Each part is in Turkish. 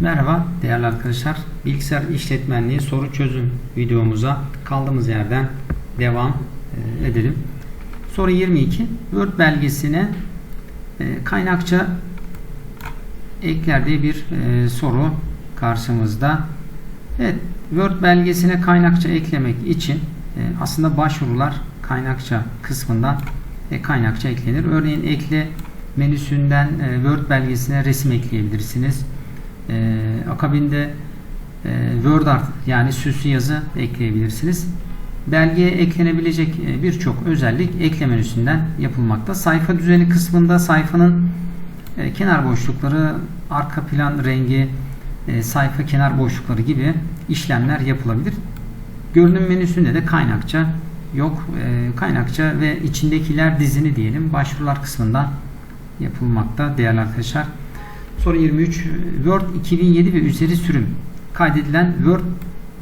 Merhaba değerli arkadaşlar. Bilgisayar işletmenliği soru çözüm videomuza kaldığımız yerden devam e, edelim. Soru 22. Word belgesine e, kaynakça ekler diye bir e, soru karşımızda. Evet, Word belgesine kaynakça eklemek için aslında başvurular kaynakça kısmından kaynakça eklenir. Örneğin ekle menüsünden Word belgesine resim ekleyebilirsiniz e, akabinde e, Word yani süslü yazı ekleyebilirsiniz. Belgeye eklenebilecek e, birçok özellik ekle menüsünden yapılmakta. Sayfa düzeni kısmında sayfanın e, kenar boşlukları, arka plan rengi, e, sayfa kenar boşlukları gibi işlemler yapılabilir. Görünüm menüsünde de kaynakça yok. Kaynakça ve içindekiler dizini diyelim başvurular kısmından yapılmakta değerli arkadaşlar. Soru 23. Word 2007 ve üzeri sürüm kaydedilen Word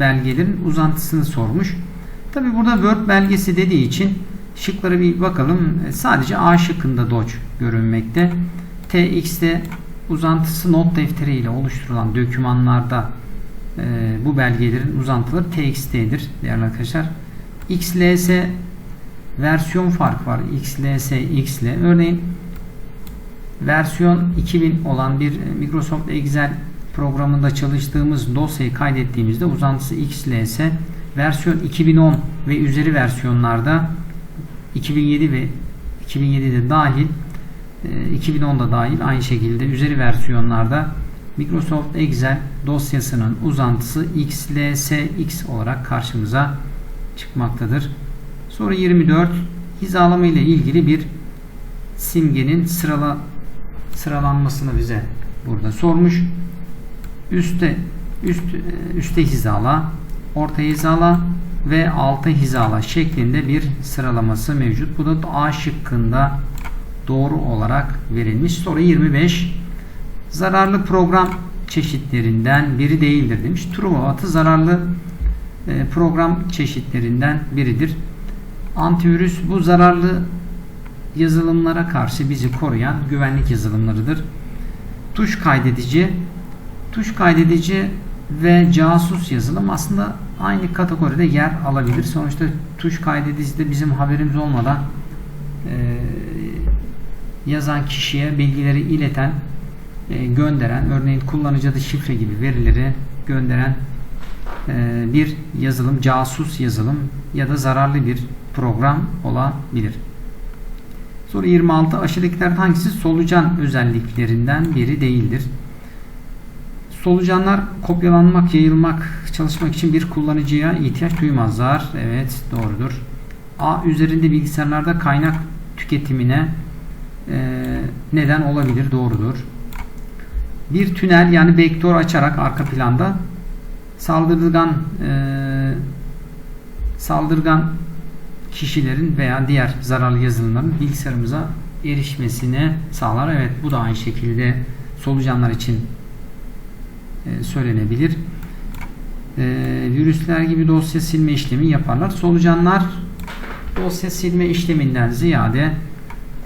belgelerin uzantısını sormuş. Tabi burada Word belgesi dediği için şıklara bir bakalım. E, sadece A şıkkında Doc görünmekte. TX'de uzantısı not defteri ile oluşturulan dokümanlarda e, bu belgelerin uzantıları TXT'dir değerli arkadaşlar. XLS versiyon fark var. XLS, XL. Örneğin versiyon 2000 olan bir Microsoft Excel programında çalıştığımız dosyayı kaydettiğimizde uzantısı XLS versiyon 2010 ve üzeri versiyonlarda 2007 ve 2007'de dahil 2010'da e, dahil aynı şekilde üzeri versiyonlarda Microsoft Excel dosyasının uzantısı XLSX olarak karşımıza çıkmaktadır. Soru 24 hizalama ile ilgili bir simgenin sırala sıralanmasını bize burada sormuş. Üste üst üste hizala, orta hizala ve altı hizala şeklinde bir sıralaması mevcut. Bu da A şıkkında doğru olarak verilmiş. Soru 25. Zararlı program çeşitlerinden biri değildir demiş. Truva zararlı e, program çeşitlerinden biridir. Antivirüs bu zararlı yazılımlara karşı bizi koruyan güvenlik yazılımlarıdır. Tuş kaydedici, tuş kaydedici ve casus yazılım aslında aynı kategoride yer alabilir. Sonuçta tuş kaydedici de bizim haberimiz olmadan e, yazan kişiye bilgileri ileten, e, gönderen, örneğin kullanıcı adı şifre gibi verileri gönderen e, bir yazılım, casus yazılım ya da zararlı bir program olabilir. Soru 26. Aşağıdakilerden hangisi solucan özelliklerinden biri değildir? Solucanlar kopyalanmak, yayılmak, çalışmak için bir kullanıcıya ihtiyaç duymazlar. Evet, doğrudur. A üzerinde bilgisayarlarda kaynak tüketimine e, neden olabilir. Doğrudur. Bir tünel yani vektör açarak arka planda saldırgan e, saldırgan kişilerin veya diğer zararlı yazılımların bilgisayarımıza erişmesine sağlar. Evet bu da aynı şekilde solucanlar için e, söylenebilir. E, virüsler gibi dosya silme işlemi yaparlar. Solucanlar dosya silme işleminden ziyade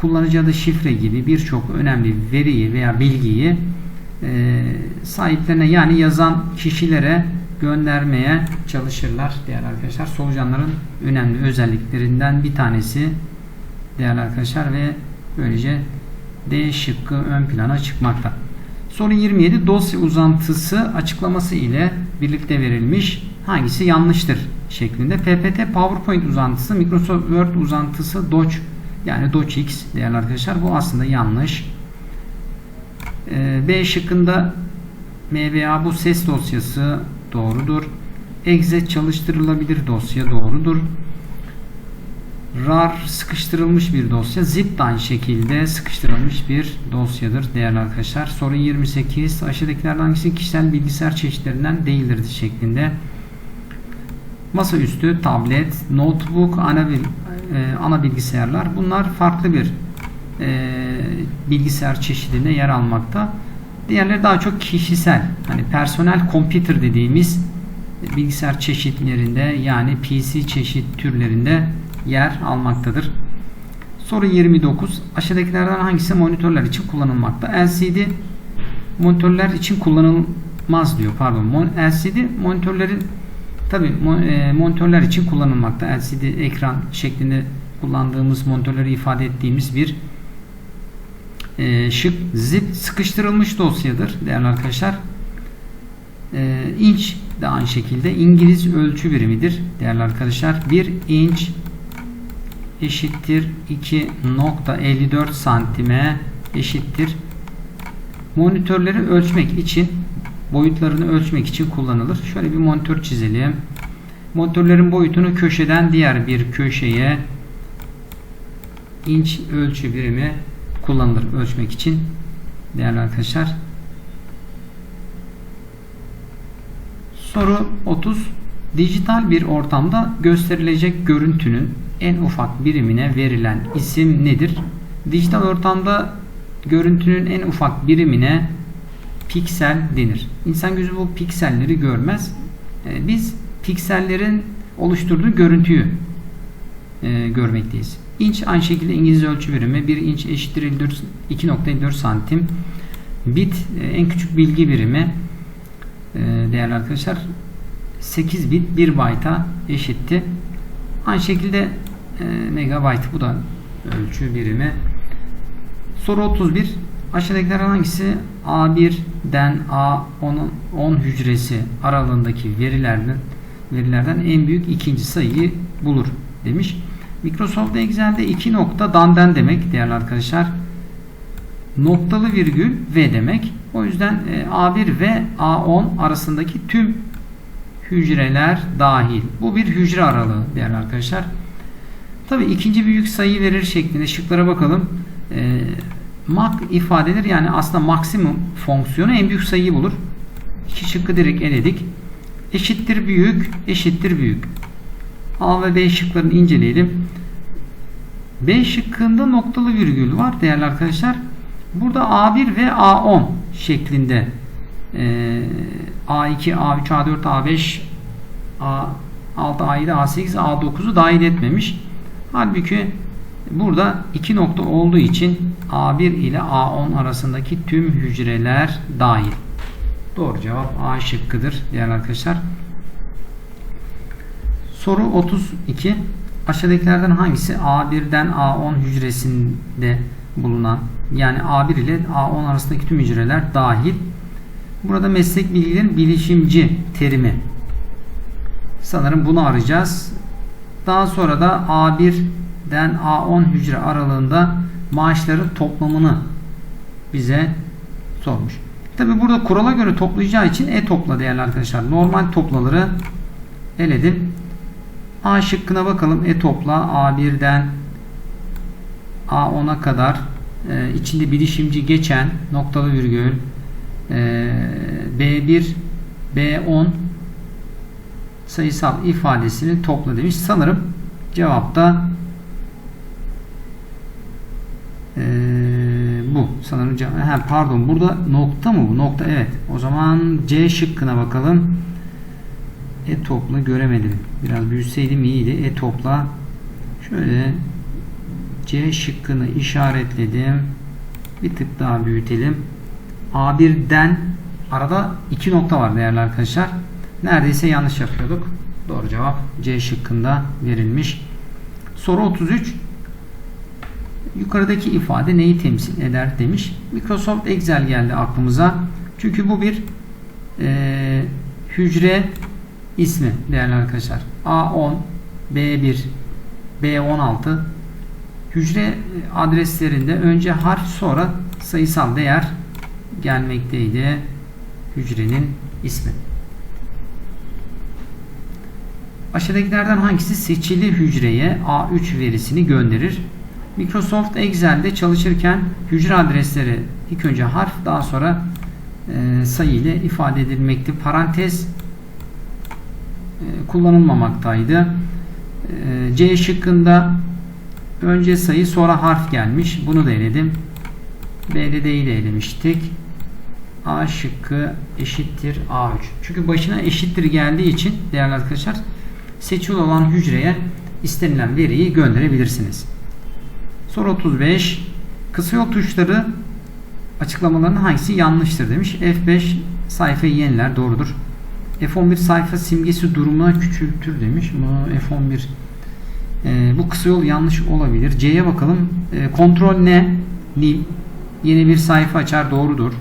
kullanıcı adı şifre gibi birçok önemli veriyi veya bilgiyi e, sahiplerine yani yazan kişilere göndermeye çalışırlar değerli arkadaşlar. Solucanların önemli özelliklerinden bir tanesi değerli arkadaşlar ve böylece D şıkkı ön plana çıkmakta. Soru 27 dosya uzantısı açıklaması ile birlikte verilmiş. Hangisi yanlıştır şeklinde. PPT PowerPoint uzantısı Microsoft Word uzantısı Doc yani DocX değerli arkadaşlar. Bu aslında yanlış. Ee, B şıkkında MBA bu ses dosyası doğrudur. Exe çalıştırılabilir dosya doğrudur. RAR sıkıştırılmış bir dosya. Zip de aynı şekilde sıkıştırılmış bir dosyadır değerli arkadaşlar. Soru 28. Aşağıdakilerden hangisi kişisel bilgisayar çeşitlerinden değildir şeklinde. Masaüstü, tablet, notebook, ana, e, ana bilgisayarlar. Bunlar farklı bir e, bilgisayar çeşidinde yer almakta. Diğerleri daha çok kişisel. Hani personel computer dediğimiz bilgisayar çeşitlerinde yani PC çeşit türlerinde yer almaktadır. Soru 29. Aşağıdakilerden hangisi monitörler için kullanılmakta? LCD monitörler için kullanılmaz diyor. Pardon. LCD monitörlerin tabi monitörler için kullanılmakta. LCD ekran şeklinde kullandığımız monitörleri ifade ettiğimiz bir e, şık zip sıkıştırılmış dosyadır değerli arkadaşlar. E, inç de aynı şekilde İngiliz ölçü birimidir değerli arkadaşlar. 1 inç eşittir 2.54 santime eşittir. Monitörleri ölçmek için boyutlarını ölçmek için kullanılır. Şöyle bir monitör çizelim. Monitörlerin boyutunu köşeden diğer bir köşeye inç ölçü birimi kullanılır ölçmek için değerli arkadaşlar. Soru 30. Dijital bir ortamda gösterilecek görüntünün en ufak birimine verilen isim nedir? Dijital ortamda görüntünün en ufak birimine piksel denir. İnsan gözü bu pikselleri görmez. Ee, biz piksellerin oluşturduğu görüntüyü e, görmekteyiz. İnç aynı şekilde İngilizce ölçü birimi 1 inç eşittir 2.54 santim. Bit e, en küçük bilgi birimi e, değerli arkadaşlar 8 bit 1 byte'a eşitti. Aynı şekilde e, megabyte bu da ölçü birimi. Soru 31. Aşağıdakilerden hangisi A1'den A10'un 10 hücresi aralığındaki verilerden verilerden en büyük ikinci sayıyı bulur demiş. Microsoft Excel'de iki nokta danden demek değerli arkadaşlar. Noktalı virgül ve demek. O yüzden e, A1 ve A10 arasındaki tüm hücreler dahil. Bu bir hücre aralığı değerli arkadaşlar. Tabi ikinci büyük sayı verir şeklinde şıklara bakalım. E, mak ifadedir yani aslında maksimum fonksiyonu en büyük sayıyı bulur. İki şıkkı direkt eledik. Eşittir büyük, eşittir büyük. A ve B şıklarını inceleyelim. B şıkkında noktalı virgül var değerli arkadaşlar. Burada A1 ve A10 şeklinde e, A2, A3, A4, A5, A6, A7, A8, A9'u dahil etmemiş. Halbuki burada iki nokta olduğu için A1 ile A10 arasındaki tüm hücreler dahil. Doğru cevap A şıkkıdır değerli arkadaşlar. Soru 32. Aşağıdakilerden hangisi A1'den A10 hücresinde bulunan yani A1 ile A10 arasındaki tüm hücreler dahil. Burada meslek bilgilerin bilişimci terimi. Sanırım bunu arayacağız. Daha sonra da A1'den A10 hücre aralığında maaşların toplamını bize sormuş. Tabi burada kurala göre toplayacağı için e topla değerli arkadaşlar. Normal toplaları eledim. A şıkkına bakalım. E topla A1'den A10'a kadar e, içinde bilişimci geçen noktalı virgül e, B1 B10 sayısal ifadesini topla demiş. Sanırım cevapta e, bu. Sanırım cevap. Ha, pardon burada nokta mı bu? Nokta evet. O zaman C şıkkına bakalım. E topla göremedim. Biraz büyüseydim iyiydi. E topla şöyle C şıkkını işaretledim. Bir tık daha büyütelim. A1'den arada iki nokta var değerli arkadaşlar. Neredeyse yanlış yapıyorduk. Doğru cevap C şıkkında verilmiş. Soru 33. Yukarıdaki ifade neyi temsil eder demiş. Microsoft Excel geldi aklımıza. Çünkü bu bir e, hücre ismi değerli arkadaşlar. A10, B1, B16 hücre adreslerinde önce harf sonra sayısal değer gelmekteydi. Hücrenin ismi. Aşağıdakilerden hangisi seçili hücreye A3 verisini gönderir? Microsoft Excel'de çalışırken hücre adresleri ilk önce harf daha sonra e, sayı ile ifade edilmekti. Parantez kullanılmamaktaydı. E, C şıkkında önce sayı sonra harf gelmiş. Bunu da eledim. B'de değil de elemiştik. A şıkkı eşittir A3. Çünkü başına eşittir geldiği için değerli arkadaşlar seçili olan hücreye istenilen veriyi gönderebilirsiniz. Soru 35. Kısa yol tuşları açıklamalarının hangisi yanlıştır demiş. F5 sayfayı yeniler doğrudur. F11 sayfa simgesi durumuna küçültür demiş. Bu F11 e, bu kısa yol yanlış olabilir. C'ye bakalım. E, kontrol ne? Nil. Yeni bir sayfa açar doğrudur.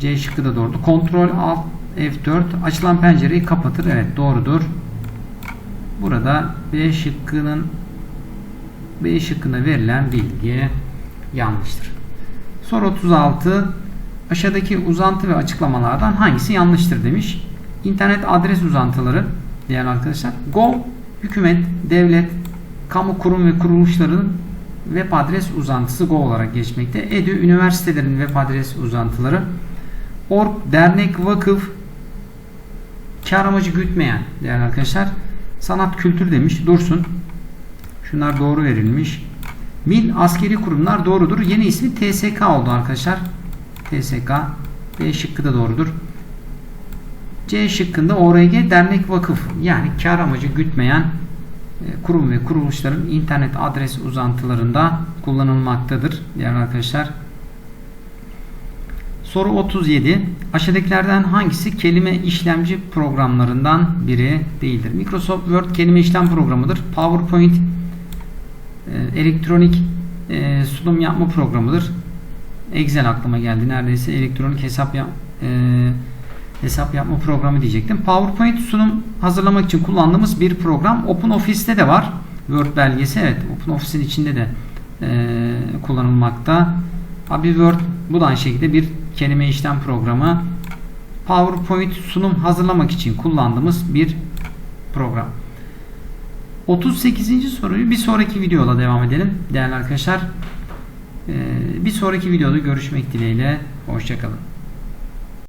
C şıkkı da doğrudur. Kontrol alt F4 açılan pencereyi kapatır. Evet doğrudur. Burada B şıkkının B şıkkına verilen bilgi yanlıştır. Soru 36 aşağıdaki uzantı ve açıklamalardan hangisi yanlıştır demiş. İnternet adres uzantıları değerli arkadaşlar. Go hükümet, devlet, kamu kurum ve kuruluşların web adres uzantısı Go olarak geçmekte. Edu üniversitelerin web adres uzantıları. Org, dernek, vakıf, kar amacı gütmeyen değerli arkadaşlar. Sanat kültür demiş. Dursun. Şunlar doğru verilmiş. Mil askeri kurumlar doğrudur. Yeni ismi TSK oldu arkadaşlar. TSK. B şıkkı da doğrudur. C şıkkında ORG dernek vakıf yani kar amacı gütmeyen e, kurum ve kuruluşların internet adres uzantılarında kullanılmaktadır. Değerli arkadaşlar. Soru 37. Aşağıdakilerden hangisi kelime işlemci programlarından biri değildir? Microsoft Word kelime işlem programıdır. PowerPoint e, elektronik e, sunum yapma programıdır. Excel aklıma geldi. Neredeyse elektronik hesap yap, e, hesap yapma programı diyecektim. PowerPoint sunum hazırlamak için kullandığımız bir program. OpenOffice'te de var. Word belgesi evet. OpenOffice'in içinde de e, kullanılmakta. Abi Word bu da aynı şekilde bir kelime işlem programı. PowerPoint sunum hazırlamak için kullandığımız bir program. 38. soruyu bir sonraki videoda devam edelim değerli arkadaşlar. Ee, bir sonraki videoda görüşmek dileğiyle. Hoşçakalın.